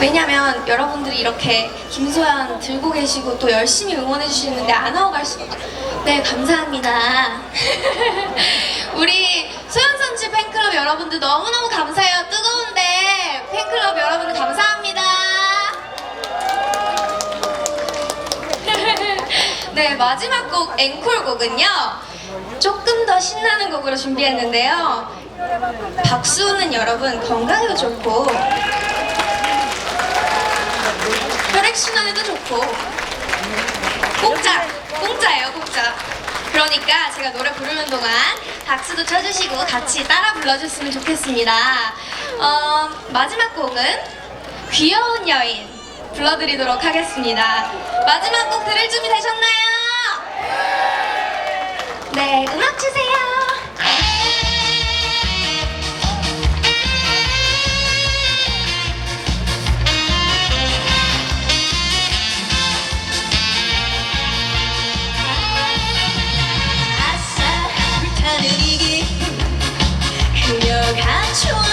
왜냐면 여러분들이 이렇게 김소연 들고 계시고 또 열심히 응원해 주시는데 안 하고 갈 수가 없죠. 네, 감사합니다. 우리 소연 선지 팬클럽 여러분들 너무너무 감사해요. 뜨거운데 팬클럽 여러분들 감사합니다. 네, 마지막 곡 앵콜곡은요. 조금 더 신나는 곡으로 준비했는데요. 박수는 여러분 건강에도 좋고 좋고 공짜! 공짜예요 공짜 그러니까 제가 노래 부르는 동안 박수도 쳐주시고 같이 따라 불러줬으면 좋겠습니다 어, 마지막 곡은 귀여운 여인 불러드리도록 하겠습니다 마지막 곡 들을 준비 되셨나요? 네 음악 주세요 choice.